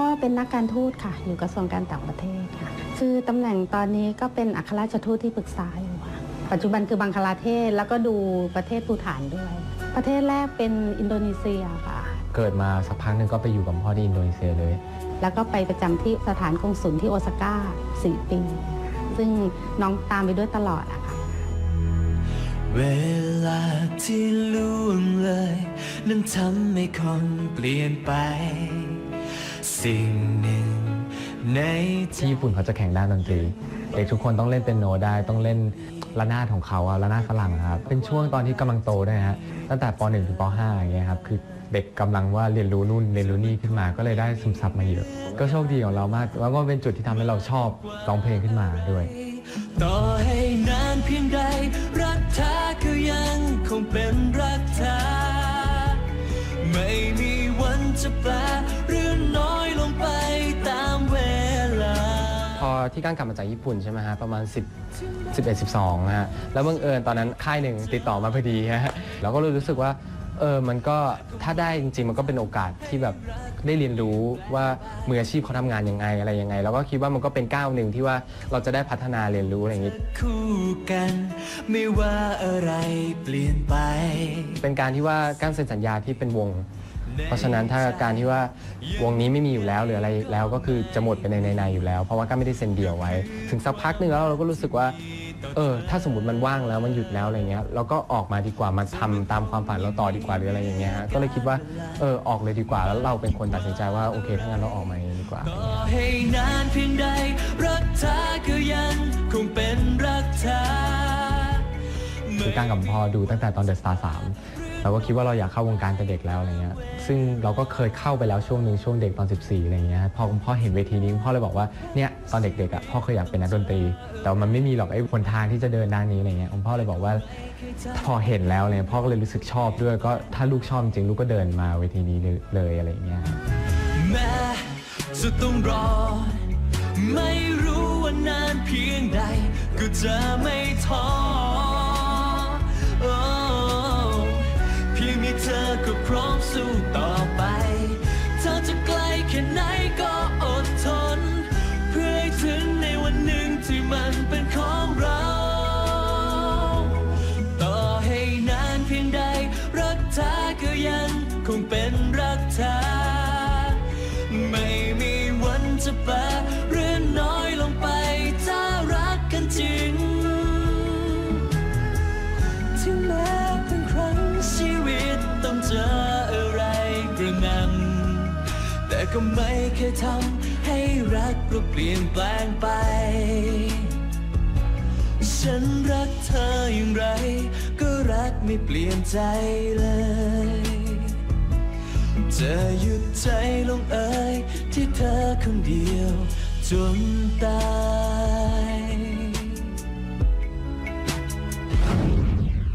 พ่อเป็นนักการทูตค่ะ อยู่กระทรวงการต่างประเทศค่ะ คือตำแหน่งตอนนี้ก็เป็นอัครราชทูตที่ปรึกษาอยู่ค่ะ ปัจจุบันคือบังคลาเทศแล้วก็ดูประเทศภูฐานด้วย ประเทศแรกเป็นอินโดนีเซียค่ะ เกิดมาสักพักหนึ่งก็ไปอยู่กับพ่อที่อินโดนีเซียเลย แล้วก็ไปประจำที่สถานกงสุลที่โอซาก้า4ปี ซึ่งน้องตามไปด้วยตลอดอะค่ะ เวลาที่ล่วงเลย นั้นทำให้คนเปลี่ยนไป สิ่งหนึ่งในใจ ที่ญี่ปุ่นเขาจะแข่งด้านดนตรี เด็กทุกคนต้องเล่นเป็นโนได้ต้องเล่นระนาดของเขาอะระนาดฝรั่งอะครับเป็นช่วงตอนที่กำลังโตด้วยฮะตั้งแต่ป .1 ถึงป .5 อย่างเงี้ยครับคือเด็กกำลังว่าเรียนรู้นู่นเรียนรู้นี่ขึ้นมาก็เลยได้ซึมซับมาเยอะ ก็โชคดีของเรามาก แล้วก็เป็นจุดที่ทำให้เราชอบร้องเพลงขึ้นมาด้วย ต่อให้นานเพียงใด รักเธอก็ยังคงเป็น ที่ก้างกลับมาจากญี่ปุ่นใช่ไหมฮะประมาณ 10 11 12นะฮะแล้วบังเอิญตอนนั้นค่ายหนึ่งติดต่อมาพอดีฮะเราก็เลยรู้สึกว่าเออมันก็ถ้าได้จริง ๆ มันก็เป็นโอกาสที่แบบได้เรียนรู้ว่ามืออาชีพเขาทำงานยังไงอะไรยังไง แล้วก็คิดว่ามันก็เป็นก้าวหนึ่งที่ว่าเราจะได้พัฒนาเรียนรู้อะไรอย่างนี้ คู่กัน ไม่ว่าอะไรเปลี่ยนไป เป็นการที่ว่าก้างเซ็นสัญญาที่เป็นวง เพราะฉะนั้นถ้าการที่ว่าวงนี้ไม่มีอยู่แล้วหรืออะไรแล้วก็คือจะหมดไปในในๆอยู่แล้ว เพราะว่าก็ไม่ได้เซ็นเดี่ยวไว้ ถึงสักพักหนึ่งแล้วเราก็รู้สึกว่าเออถ้าสมมติมันว่างแล้วมันหยุดแล้วอะไรเงี้ยเราก็ออกมาดีกว่ามาทำตามความฝันเราต่อดีกว่าหรืออะไรอย่างเงี้ยฮะก็เลยคิดว่าเออออกเลยดีกว่าแล้วเราเป็นคนตัดสินใจว่าโอเคถ้างั้นเราออกมาเองดีกว่า ต่อให้นานเพียงใด รักเธอก็ยังคงเป็นรักเธอ คือการกับพ่อดูตั้งแต่ตอนเดอะสตาร์สาม เราก็คิดว่าเราอยากเข้าวงการแต่เด็กแล้วอะไรเงี้ย ซึ่งเราก็เคยเข้าไปแล้วช่วงหนึ่งช่วงเด็กตอน 14อะไรเงี้ย พอคุณพ่อเห็นเวทีนี้คุณพ่อเลยบอกว่าเนี่ยตอนเด็กๆอะพ่อเคยอยากเป็นนักดนตรี แต่ว่ามันไม่มีหรอกไอ้หนทางที่จะเดินด้านนี้อะไรเงี้ยคุณพ่อเลยบอกว่าพอเห็นแล้วเนี่ยพ่อก็เลยรู้สึกชอบด้วยก็ถ้าลูกชอบจริงลูกก็เดินมาเวทีนี้เลยอะไรเงี้ยแม้จะต้องรอ ไม่รู้ว่านานเพียงใดก็จะไม่ท้อ พร้อมสู้ต่อ ก็ไม่เคยทำให้รักเราเปลี่ยนแปลงไป ฉันรักเธออย่างไร ก็รักไม่เปลี่ยนใจเลยจะหยุดใจลงเอ่ยที่เธอคนเดียวจนตาย